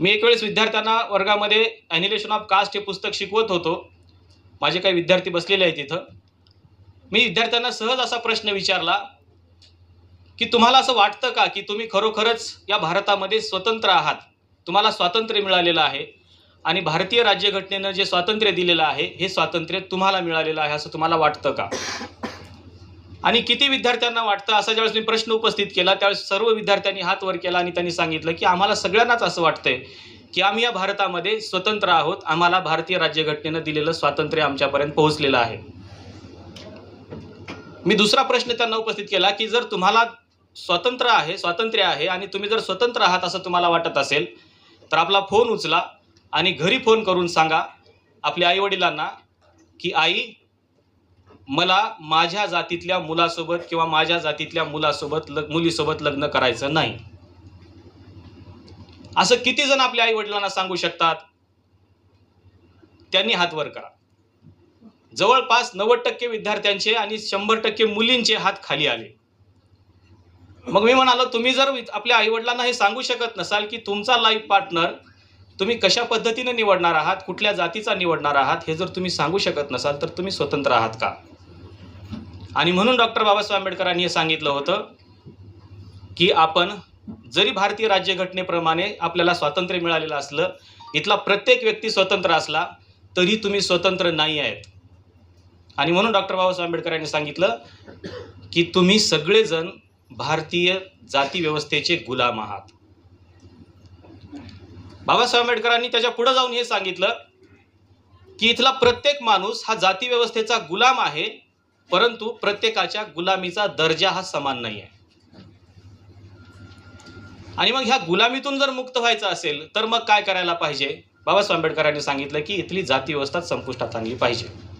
मी एक वेळेस विद्यार्थ्यांना वर्गामध्ये ॲनिलेशन ऑफ कास्ट हे पुस्तक शिकवत होतो. माझे काही विद्यार्थी बसलेले आहेत तिथं मी विद्यार्थ्यांना सहज असा प्रश्न विचारला की तुम्हाला असं वाटतं का की तुम्ही खरोखरच या भारतामध्ये स्वतंत्र आहात? तुम्हाला स्वातंत्र्य मिळालेलं आहे आणि भारतीय राज्यघटनेनं जे स्वातंत्र्य दिलेलं आहे हे स्वातंत्र्य तुम्हाला मिळालेलं आहे असं तुम्हाला वाटतं का? आणि किती विद्यार्थ्यांना वाटतं? असा ज्यावेळेस मी प्रश्न उपस्थित केला त्यावेळेस सर्व विद्यार्थ्यांनी हात वर केला आणि त्यांनी सांगितलं की आम्हाला सगळ्यांनाच असं वाटतंय की आम्ही या भारतामध्ये स्वतंत्र आहोत. आम्हाला भारतीय राज्यघटनेनं दिलेलं स्वातंत्र्य आमच्यापर्यंत पोहोचलेलं आहे. मी दुसरा प्रश्न त्यांना उपस्थित केला की जर तुम्हाला स्वतंत्र आहे स्वातंत्र्य आहे आणि तुम्ही जर स्वतंत्र आहात असं तुम्हाला वाटत असेल तर आपला फोन उचला आणि घरी फोन करून सांगा आपल्या आईवडिलांना की आई मला माझ्या जातीतल्या मुलासोबत किंवा माझ्या जातीतल्या मुलासोबत लग मुलीसोबत लग्न करायचं नाही. असं किती जण आपल्या आई वडिलांना सांगू शकतात? त्यांनी हात वर करा. जवळपास नव्वद टक्के विद्यार्थ्यांचे आणि शंभर टक्के मुलींचे हात खाली आले. मग मी म्हणालो तुम्ही जर आपल्या आई वडिलांना हे सांगू शकत नसाल की तुमचा लाईफ पार्टनर तुम्ही कशा पद्धतीने निवडणार आहात कुठल्या जातीचा निवडणार आहात हे जर तुम्ही सांगू शकत नसाल तर तुम्ही स्वतंत्र आहात का? आणि म्हणून डॉक्टर बाबासाहेब आंबेडकरांनी हे सांगितलं होतं की आपण जरी भारतीय राज्यघटनेप्रमाणे आपल्याला स्वातंत्र्य मिळालेलं असलं इथला प्रत्येक व्यक्ती स्वतंत्र असला तरी तुम्ही स्वतंत्र नाही आहेत. आणि म्हणून डॉक्टर बाबासाहेब आंबेडकरांनी सांगितलं की तुम्ही सगळेजण भारतीय जाती व्यवस्थेचे गुलाम आहात. बाबासाहेब आंबेडकरांनी त्याच्या पुढे जाऊन हे सांगितलं की इथला प्रत्येक माणूस हा जाती व्यवस्थेचा गुलाम आहे परंतु प्रत्येकाच्या गुलामीचा दर्जा हा समान नाही आहे. आणि मग ह्या गुलामीतून जर मुक्त व्हायचं असेल तर मग काय करायला पाहिजे? बाबासाहेब आंबेडकरांनी सांगितलं की इथली जाती व्यवस्था संपुष्टात आणली पाहिजे.